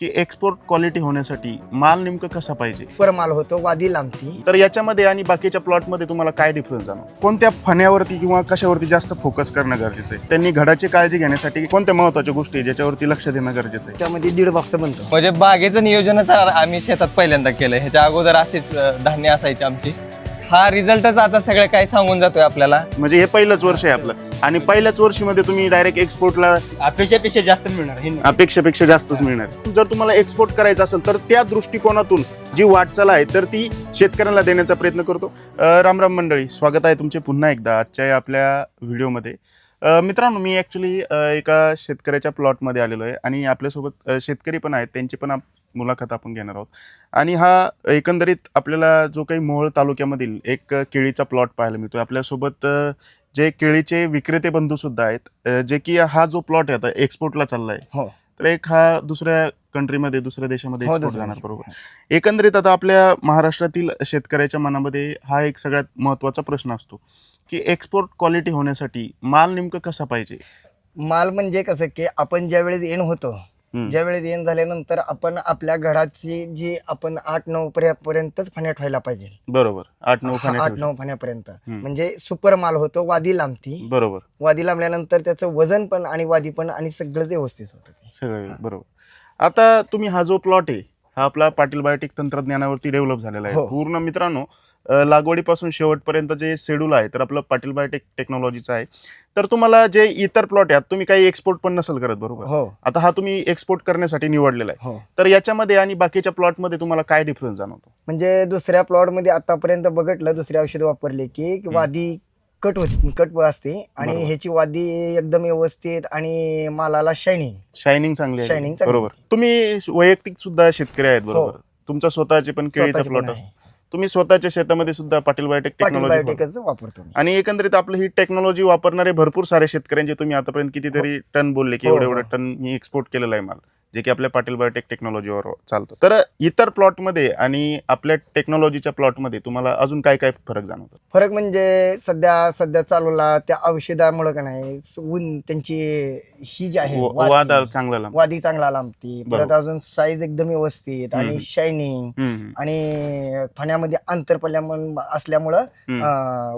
की export quality होण्यासाठी माल नेमकं कसा पाहिजे? परमाल होतो वादी लांबती. तर याच्यामध्ये आणि बाकीच्या प्लॉटमध्ये तुम्हाला काय डिफरन्स जाणव कोणत्या फण्यावरती किंवा कशावरती जास्त फोकस करणं गरजेचं आहे? त्यांनी घडाची काळजी घेण्यासाठी कोणत्या महत्त्वाच्या गोष्टी आहे ज्याच्यावरती लक्ष देणं गरजेचं आहे? त्यामध्ये दीड बॉक्स बनतो. म्हणजे बागेचं नियोजनच आम्ही शेतात पहिल्यांदा केलं ह्याच्या अगोदर असेच अ, धान्य असायचे आमची. हा रिझल्टच आता सगळं काही सांगून जातोय आपल्याला. म्हणजे हे पहिलंच वर्ष आहे आपलं. आणि पहिल्याच वर्षीमध्ये तुम्ही डायरेक्ट एक्सपोर्टला अपेक्षापेक्षा जास्त मिळणार हे अपेक्षेपेक्षा जास्तच मिळणार. जर तुम्हाला एक्सपोर्ट करायचं असेल तर त्या दृष्टिकोनातून जी वाटचाल आहे तर ती शेतकऱ्यांना देण्याचा प्रयत्न करतो. अं, राम राम मंडळी स्वागत आहे तुमचे पुन्हा एकदा आजच्या या आपल्या व्हिडिओमध्ये. अं, मित्रांनो मी ॲक्च्युली एका शेतकऱ्याच्या प्लॉटमध्ये आलेलो आहे. आणि आपल्यासोबत अं, शेतकरी पण आहेत. त्यांची पण आप- मुलाखत आपण घेणार आहोत. आणि हा एकंदरीत आपल्याला जो काही मोहोळ तालुक्यामधील एक केळीचा प्लॉट पाहायला मिळतो आपल्यासोबत जे केळीचे विक्रेते बंधू सुद्धा आहेत जे की हा जो प्लॉट आहे आता एक्सपोर्टला चाललाय हो. तर एक हा दुसऱ्या कंट्रीमध्ये दुसऱ्या देशामध्ये हो, एक्सपोर्ट दुसऱ्या जाणार. बरोबर. एकंदरीत आता आपल्या महाराष्ट्रातील शेतकऱ्याच्या मनामध्ये हा एक सगळ्यात महत्त्वाचा प्रश्न असतो की एक्सपोर्ट क्वालिटी होण्यासाठी माल नेमकं कसा पाहिजे? माल म्हणजे कसं की आपण ज्या वेळेस येण होतो हम्म. ज्या वेळेस येण झाल्यानंतर आपण आपल्या घडाची जी आपण आठ नऊ पर्या- पर्यंतच फण्या ठेवायला पाहिजे बरोबर आठ नऊ आठ नऊ फण्यापर्यंत. म्हणजे सुपर माल होतो वादी लांबती. बरोबर वादी लांबल्यानंतर त्याचं वजन पण आणि वादी पण आणि सगळंच व्यवस्थित होतं. सगळं बरोबर आता तुम्ही हा जो प्लॉट आहे हा आपला पाटील बायोटिक तंत्रज्ञानावरती डेव्हलप झालेला आहे हो. पूर्ण मित्रांनो लागवडीपासून शेवटपर्यंत जे शेड्यूल आहे तर आपलं पाटील बायोटेक टेक्नॉलॉजीचं आहे तर तुम्हाला जे इतर प्लॉट आहेत तुम्ही काही एक्सपोर्ट पण नसेल करत बरोबर? हो. आता हा तुम्ही एक्सपोर्ट करण्यासाठी निवडलेला आहे. हो. तर याच्यामध्ये आणि बाकीच्या प्लॉटमध्ये तुम्हाला काय डिफरन्स जाणवतो? म्हणजे दुसऱ्या प्लॉटमध्ये आतापर्यंत बघितलं दुसरे औषध वापरले की वादी कट होती कट असते आणि बरोबर. ह्याची वादी एकदम व्यवस्थित आणि मालाला शायनिंग शायनिंग चांगली आहे. Shining चांगली. बरोबर. तुम्ही वैयक्तिक सुद्धा शेतकरी आहेत बरोबर. तुमचा स्वतःचे पण केळीचा प्लॉट असतो. तुम्ही स्वतःच्या शेतामध्ये सुद्धा पाटील बायोटेक पाटील टेक्नॉलॉजी बायोटेकच वापरतो मी. आणि एकंदरीत आपलं ही टेक्नॉलॉजी वापरणारे भरपूर सारे शेतकऱ्यांचे तुम्ही आतापर्यंत कितीतरी टन बोलले की हो, एवढे हो. एवढे टन मी एक्सपोर्ट केलेला आहे माल जे की आपल्या पाटील बायोटेक टेक्नॉलॉजीवर चालतं. तर इतर प्लॉटमध्ये आणि आपल्या टेक्नॉलॉजीच्या प्लॉटमध्ये तुम्हाला अजून काय काय फरक जाणवतो फरक म्हणजे सध्या सध्या चालवला त्या औषधामुळे का नाही ऊन त्यांची ही जी आहे वादी- चांगला. वादी चांगला लांबती. परत. अजून साईज एकदम व्यवस्थित आणि. शायनिंग आणि फण्यामध्ये अंतर पडल्यामुळे असल्यामुळं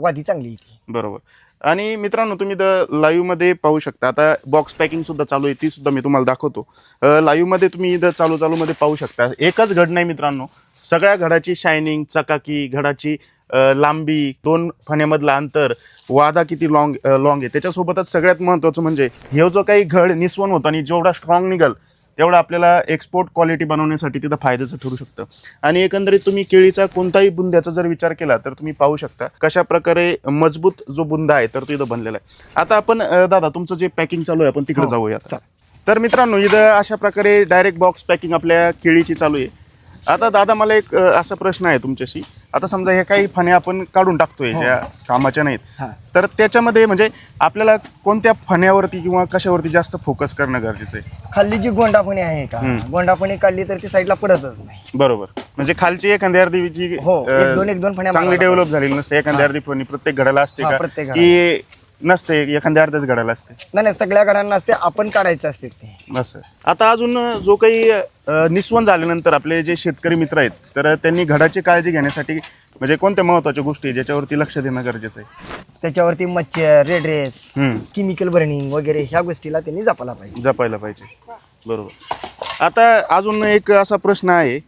वादी चांगली येते. बरोबर. आणि मित्रांनो तुम्ही द लाईव्हमध्ये पाहू शकता. आता बॉक्स पॅकिंगसुद्धा चालू आहे तीसुद्धा मी तुम्हाला दाखवतो. लाईव्हमध्ये तुम्ही इथं चालू चालूमध्ये पाहू शकता. एकच घड नाही मित्रांनो सगळ्या घडाची शायनिंग चकाकी घडाची लांबी दोन फण्यामधलं अंतर वादा किती लॉंग लॉंग आहे. त्याच्यासोबतच सगळ्यात महत्त्वाचं म्हणजे हे जो काही घड निस्वन होतं आणि जेवढा स्ट्रॉंग निघाल तेवढं आपल्याला एक्सपोर्ट क्वालिटी बनवण्यासाठी तिथं फायद्याचं ठरू शकतं. आणि एकंदरीत तुम्ही केळीचा कोणताही बुंद्याचा जर विचार केला तर तुम्ही पाहू शकता कशा प्रकारे मजबूत जो बुंदा आहे तर तो इथं बनलेला आहे. आता आपण दादा तुमचं जे पॅकिंग चालू आहे आपण तिकडे हो, जाऊया. तर मित्रांनो इथं अशा प्रकारे डायरेक्ट बॉक्स पॅकिंग आपल्या केळीची चालू आहे. आता दादा मला एक अ, असा प्रश्न आहे तुमच्याशी. आता समजा ह्या काही फण्या आपण काढून टाकतोय हो. ज्या कामाच्या नाहीत. हा. तर त्याच्यामध्ये म्हणजे आपल्याला कोणत्या फण्यावरती किंवा कशावरती जास्त फोकस करणं गरजेचं आहे? खाल्ली जी गोंडापणी आहे का? हम्म. गोंडापणी काढली तर ती साईडला पडतच नाही. बरोबर. म्हणजे खालची एखादी अर्धी जी हो, अ, एक दोन- एक दोन फण्या चांगली मारायला डेव्हलप झालेली नसते. एखादी अर्धी फणी प्रत्येक घडाला असते हा, का? प्रत्येक की नसते एखाद्या अर्ध्याच घडाला असते. नाही नाही सगळ्या घडांना असते आपण काढायचं असते ते. असं आता अजून जो काही अ, निस्वन झाल्यानंतर आपले जे शेतकरी मित्र आहेत तर त्यांनी घडाची काळजी घेण्यासाठी म्हणजे कोणत्या महत्त्वाच्या गोष्टी आहेत ज्याच्यावरती लक्ष देणं गरजेचं आहे? त्याच्यावरती मच्छर रेड रेस हम्म, केमिकल बर्निंग वगैरे ह्या गोष्टीला त्यांनी जपायला पाहिजे. जपायला पाहिजे. बरोबर. आता अजून एक असा प्रश्न आहे.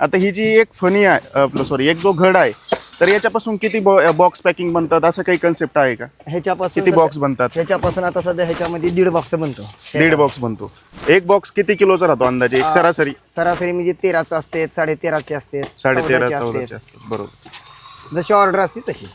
आता ही जी एक फणी आहे आपलं सॉरी एक जो घड आहे तर याच्यापासून किती बॉक्स पॅकिंग बनतात? असं काही कन्सेप्ट आहे का? ह्याच्यापासून किती बॉक्स बनतात? ह्याच्यापासून आता सध्या ह्याच्यामध्ये दीड बॉक्स बनतो. दीड बॉक्स बनतो. एक बॉक्स किती किलोचा राहतो अंदाजे? एक सरासरी? सरासरी म्हणजे तेराचं असते साडे तेराचे असते साडे तेरा चौदाचे असते. बरोबर. जशी ऑर्डर असते तशी.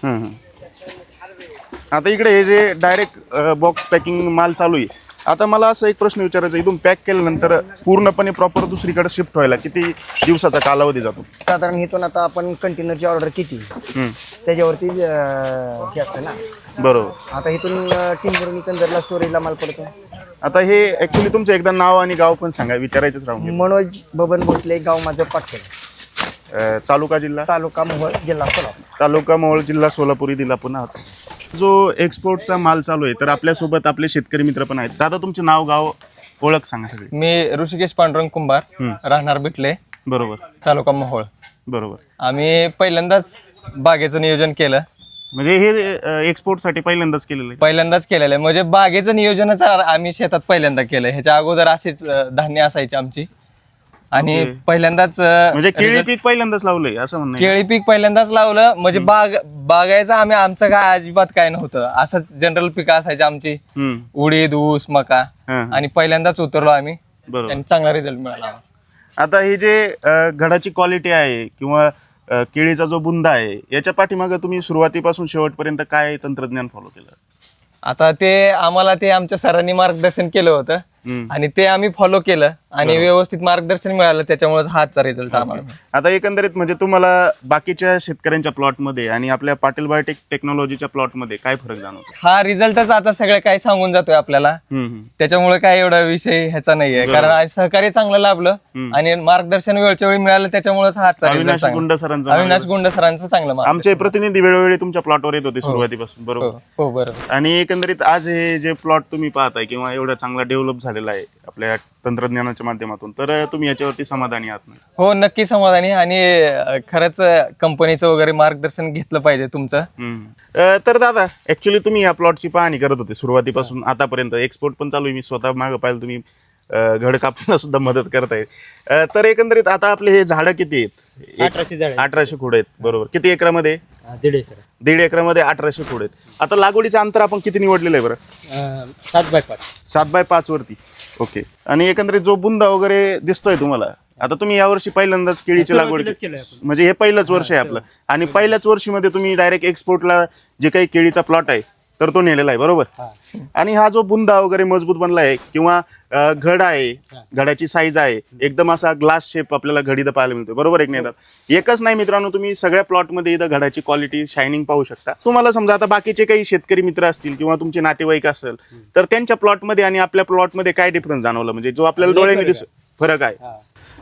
आता इकडे हे जे डायरेक्ट बॉक्स पॅकिंग माल चालू आहे आता मला असं एक प्रश्न विचारायचा इथून पॅक केल्यानंतर पूर्णपणे प्रॉपर दुसरीकडे शिफ्ट व्हायला किती दिवसाचा कालावधी जातो? साधारण इथून आता आपण कंटेनरची ऑर्डर किती? हम्म, त्याच्यावरती अं, हे असतं ना? बरोबर. आता इथून टिंबरून कंदरला स्टोरेजला माल पडतो. आता हे ऍक्च्युली तुमचं एकदा नाव आणि गाव पण सांगा विचारायचंच राहून गेलं. मनोज बबन भोसले गाव माझं अं, तालुका जिल्हा? तालुका मोहोळ जिल्हा सोलापूर. तालुका मोहोळ जिल्हा सोलापुरी दिला पुन्हा जो एक्सपोर्टचा माल चालू आहे तर आपल्यासोबत आपले शेतकरी मित्र पण आहेत. दादा तुमचे नाव गाव ओळख सांगा सगळी. मी ऋषिकेश पांडुरंग कुंभार हम्म. राहणार बिटले बरोबर. तालुका मोहोळ. बरोबर. आम्ही पहिल्यांदाच बागेचं नियोजन केलं. म्हणजे हे एक्सपोर्टसाठी पहिल्यांदाच केलेलं आहे. पहिल्यांदाच केलेलं आहे. म्हणजे बागेचं नियोजनच आम्ही शेतात पहिल्यांदा केलं ह्याच्या अगोदर अशीच अं, धान्य असायची आमची. आणि. पहिल्यांदाच अं, म्हणजे केळी पीक पहिल्यांदाच लावलंय असं म्हणणं आहे. केळी पीक पहिल्यांदाच लावलं. म्हणजे बाग बागायचं आम्ही आमचं काय अजिबात काय नव्हतं. असंच जनरल पिकं असायची आमची. हम्म. उडीद ऊस मका. हा, हा. आणि पहिल्यांदाच उतरलो आम्ही. बरोबर. आणि चांगला रिझल्ट मिळाला आता हे जे अ, घडाची क्वालिटी आहे किंवा अ, केळीचा जो बुंदा आहे याच्या पाठीमागे तुम्ही सुरुवातीपासून शेवटपर्यंत काय तंत्रज्ञान फॉलो केलं? आता ते आम्हाला ते आमच्या सरांनी मार्गदर्शन केलं होतं. हम्म. आणि ते आम्ही फॉलो केलं. आणि व्यवस्थित मार्गदर्शन मिळालं त्याच्यामुळे हातचा रिझल्ट आम्हाला. आता एकंदरीत म्हणजे तुम्हाला बाकीच्या शेतकऱ्यांच्या प्लॉटमध्ये आणि आपल्या पाटील बायोटेक टेक्नॉलॉजीच्या प्लॉटमध्ये काय फरक जाणवतो? हा रिझल्टच आता सगळं काही सांगून जातोय आपल्याला. त्याच्यामुळे काय एवढा विषय ह्याचा नाहीये. कारण सहकार्य चांगलं लाभलं आणि मार्गदर्शन वेळच्या वेळी मिळालं त्याच्यामुळे रिझल्ट अविनाश गुंड सरांचा अविनाश गुंड सरांचं चांगलं आमचे प्रतिनिधी वेळोवेळी तुमच्या प्लॉटवर येत होते सुरुवातीपासून बरोबर? हो बरोबर. आणि एकंदरीत आज हे जे प्लॉट तुम्ही पाहताय किंवा एवढा चांगला डेव्हलप झालेला आहे आपल्या तंत्रज्ञानाच्या माध्यमातून. तर तुम्ही याच्यावरती समाधानी आहात ना? हो नक्की समाधानी. आणि अं, खरंच कंपनीचं वगैरे मार्गदर्शन घेतलं पाहिजे तुमचं. हम्म. अ, तर दादा ऍक्च्युली तुम्ही या प्लॉटची पाहणी करत होते सुरुवातीपासून. आतापर्यंत एक्सपोर्ट पण चालू आहे. मी स्वतः मागं पाहिलं तुम्ही अ, घड कापण्याला सुद्धा मदत करताय अ, तर एकंदरीत आता आपले हे झाडं किती आहेत? एक- अठराशे झाडं आहेत. अठराशे खोड आहेत. बरोबर. किती एकरामध्ये? हा, दीड एकर. दीड एकरामध्ये अठराशे खोड आहेत. आता लागवडीचं अंतर आपण किती निवडलेलं आहे बरं? अं, सात बाय पाच. सात बाय पाच वरती. ओके आणि एकंदरीत जो बुंदा वगैरे दिसतोय तुम्हाला आता तुम्ही यावर्षी पहिल्यांदाच केळीची लागवड सुरुवातीलाच केली. केलंय आपण. म्हणजे हे पहिलंच वर्ष आहे आपलं आणि पहिल्याच वर्षीमध्ये तुम्ही डायरेक्ट एक्सपोर्टला जे काही केळीचा प्लॉट आहे तर तो नेलेला आहे बरोबर. आणि हा जो बुंदा वगैरे मजबूत बनला आहे किंवा अं, घड आहे घडाची साईज आहे एकदम असा ग्लास शेप आपल्याला घडी इथं पाहायला मिळतो बरोबर एक दादा? एकच नाही मित्रांनो तुम्ही सगळ्या प्लॉटमध्ये इथं घडाची क्वालिटी शायनिंग पाहू शकता. तुम्हाला समजा आता बाकीचे काही शेतकरी मित्र असतील किंवा तुमचे नातेवाईक असेल तर त्यांच्या प्लॉटमध्ये आणि आपल्या प्लॉटमध्ये काय डिफरन्स जाणवलं? म्हणजे जो आपल्याला लय डोळ्याने दिसतो फरक आहे.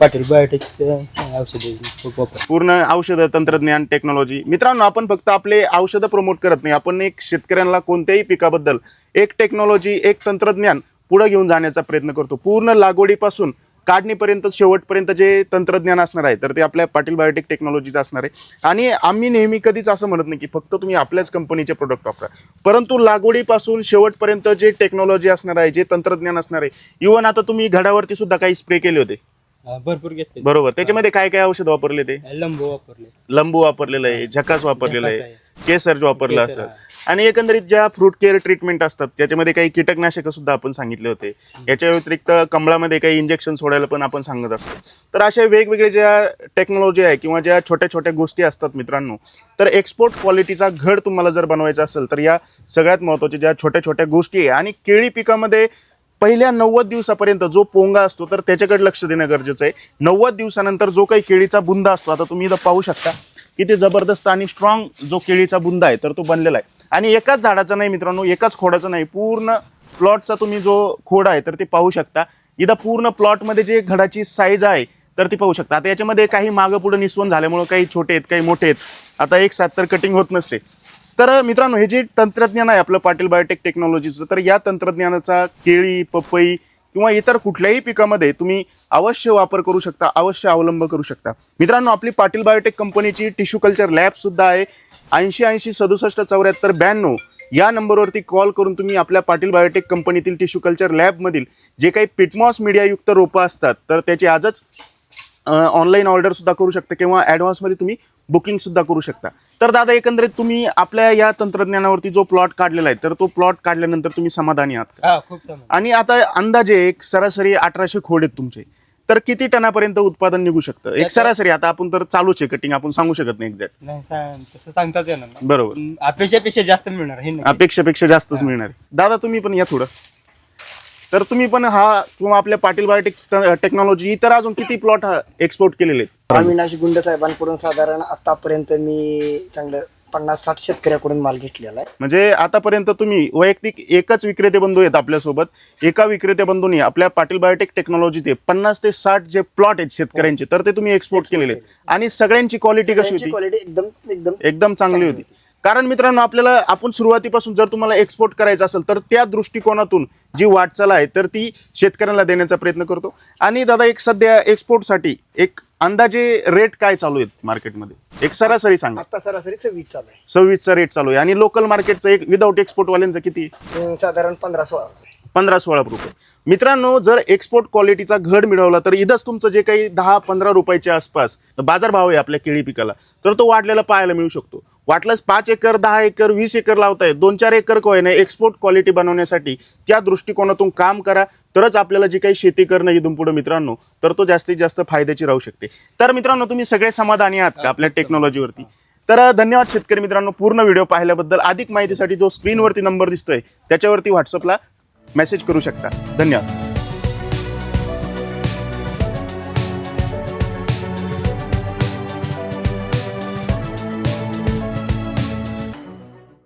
पाटील बायोटेकचं औषध खूप वापर. पूर्ण औषधं तंत्रज्ञान टेक्नॉलॉजी मित्रांनो आपण फक्त आपले औषधं प्रमोट करत नाही. आपण एक शेतकऱ्यांना कोणत्याही पिकाबद्दल एक टेक्नॉलॉजी एक तंत्रज्ञान पुढे घेऊन जाण्याचा प्रयत्न करतो. पूर्ण लागवडीपासून काढणीपर्यंत शेवटपर्यंत जे तंत्रज्ञान असणार आहे तर ते आपल्या पाटील बायोटेक टेक्नॉलॉजीचं असणार आहे. आणि आम्ही नेहमी कधीच असं म्हणत नाही की फक्त तुम्ही आपल्याच कंपनीचे प्रोडक्ट वापरा. परंतु लागवडीपासून शेवटपर्यंत जे टेक्नॉलॉजी असणार आहे जे तंत्रज्ञान असणार आहे इव्हन आता तुम्ही घडावरती सुद्धा काही स्प्रे केले होते. भरपूर घेतले. बरोबर. त्याच्यामध्ये काय काय औषध वापरले ते? लंबू वापरले. लंबू वापरलेलं आहे झकास वापरलेलं आहे केसर वापरलं असं. आणि एकंदरीत ज्या फ्रूट केअर ट्रीटमेंट असतात त्याच्यामध्ये काही कीटकनाशक सुद्धा आपण सांगितले होते. याच्या व्यतिरिक्त कमळामध्ये काही इंजेक्शन सोडायला पण आपण सांगत असतो. तर अशा वेगवेगळे ज्या टेक्नॉलॉजी आहे किंवा ज्या छोट्या छोट्या गोष्टी असतात मित्रांनो तर एक्सपोर्ट क्वालिटीचा घड तुम्हाला जर बनवायचा असेल तर या सगळ्यात महत्त्वाच्या ज्या छोट्या छोट्या गोष्टी आहे आणि केळी पिकामध्ये पहिल्या नव्वद दिवसापर्यंत जो पोंगा असतो तर त्याच्याकडे लक्ष देणं गरजेचं आहे. नव्वद दिवसानंतर जो काही केळीचा बुंदा असतो आता तुम्ही इथं पाहू शकता किती जबरदस्त आणि स्ट्रॉंग जो केळीचा बुंदा आहे तर तो बनलेला आहे. आणि एकाच झाडाचा नाही मित्रांनो एकाच खोडाचा नाही पूर्ण प्लॉटचा तुम्ही जो खोड आहे तर ते पाहू शकता. इथं पूर्ण प्लॉटमध्ये जे घडाची साईज आहे तर ती पाहू शकता. आता याच्यामध्ये काही मागं पुढं निसवण झाल्यामुळं काही छोटे आहेत काही मोठे आहेत. आता एक सात तर कटिंग होत नसते. तर मित्रांनो हे जे तंत्रज्ञान आहे आपलं पाटील बायोटेक टेक्नॉलॉजीचं तर या तंत्रज्ञानाचा केळी पपई किंवा इतर कुठल्याही पिकामध्ये तुम्ही अवश्य वापर करू शकता अवश्य अवलंब करू शकता. मित्रांनो आपली पाटील बायोटेक कंपनीची टिश्यू कल्चर लॅबसुद्धा आहे. ऐंशी ऐंशी सदुसष्ट चौऱ्याहत्तर ब्याण्णव या नंबरवरती कॉल करून तुम्ही आपल्या पाटील बायोटेक कंपनीतील टिश्यू कल्चर लॅबमधील जे काही पिटमॉस मीडियायुक्त रोपं असतात तर त्याची आजच ऑनलाईन ऑर्डरसुद्धा करू शकता किंवा ॲडव्हान्समध्ये तुम्ही बुकिंग सुद्धा करू शकता. तर दादा एकंदरीत तुम्ही आपल्या या तंत्रज्ञानावरती जो प्लॉट काढलेला आहे तर तो प्लॉट काढल्यानंतर तुम्ही समाधानी आहात? हा आणि आता अंदाजे एक सरासरी अठराशे खोड आहेत तुमचे. तर किती टनापर्यंत उत्पादन निघू शकतं? एक सरासरी आता आपण तर चालूच आहे कटिंग आपण सांगू शकत नाही एक्झॅक्ट तसं सांगताच येणार नाही. बरोबर. अपेक्षापेक्षा जास्त मिळणार हे. अपेक्षापेक्षा जास्तच मिळणार आहे. दादा तुम्ही पण या थोडं. तर तुम्ही पण हा किंवा आपल्या पाटील बायोटेक टेक्नॉलॉजी इतर अजून किती प्लॉट एक्सपोर्ट केलेले आहेत? अविनाश गुंड साहेबांकडून साधारण आतापर्यंत मी चांगलं पन्नास साठ शेतकऱ्याकडून माल घेतलेला आहे. म्हणजे आतापर्यंत तुम्ही वैयक्तिक एकच विक्रेते बंधू आहेत आपल्यासोबत. एका विक्रेते बंधूंनी आपल्या पाटील बायोटेक टेक्नॉलॉजी ते पन्नास ते साठ जे प्लॉट आहेत शेतकऱ्यांचे तर ते तुम्ही एक्सपोर्ट केलेले आहेत. आणि सगळ्यांची क्वालिटी कशी होती? क्वालिटी एकदम एकदम एकदम चांगली होती. कारण मित्रांनो आपल्याला आपण सुरुवातीपासून जर तुम्हाला एक्सपोर्ट करायचं असेल तर त्या दृष्टिकोनातून जी वाटचाल आहे तर ती शेतकऱ्यांना देण्याचा प्रयत्न करतो. आणि दादा एक सध्या एक्सपोर्टसाठी एक अंदाजे रेट काय चालू आहेत मार्केटमध्ये एक सरासरी सांगा. आता सरासरी सव्वीस चालू आहे. सव्वीसचा रेट चालू आहे. आणि लोकल मार्केटचं एक विदाऊट एक्सपोर्टवाल्यांचं किती? हम्म, साधारण पंधरा सोळा रुपये. पंधरा सोळा रुपये. मित्रांनो जर एक्सपोर्ट क्वालिटीचा घड मिळवला तर इथंच तुमचं जे काही दहा पंधरा रुपयाच्या आसपास बाजारभाव आहे आपल्या केळी पिकाला. तर तो वाढलेला पाहायला मिळू शकतो. वाटलंच पाच एकर दहा एकर वीस एकर लावताय दोन चार एकर काय नाही एक्सपोर्ट क्वालिटी बनवण्यासाठी त्या दृष्टिकोनातून काम करा. तरच आपल्याला जी काही शेती करणं इथून पुढे मित्रांनो तर तो जास्तीत जास्त फायद्याची राहू शकते. तर मित्रांनो तुम्ही सगळे समाधानी आहात का आपल्या टेक्नॉलॉजीवरती तर धन्यवाद शेतकरी मित्रांनो पूर्ण व्हिडिओ पाहिल्याबद्दल अधिक माहितीसाठी जो स्क्रीनवरती नंबर दिसतोय त्याच्यावरती व्हॉट्सअपला मेसेज करू शकता. धन्यवाद.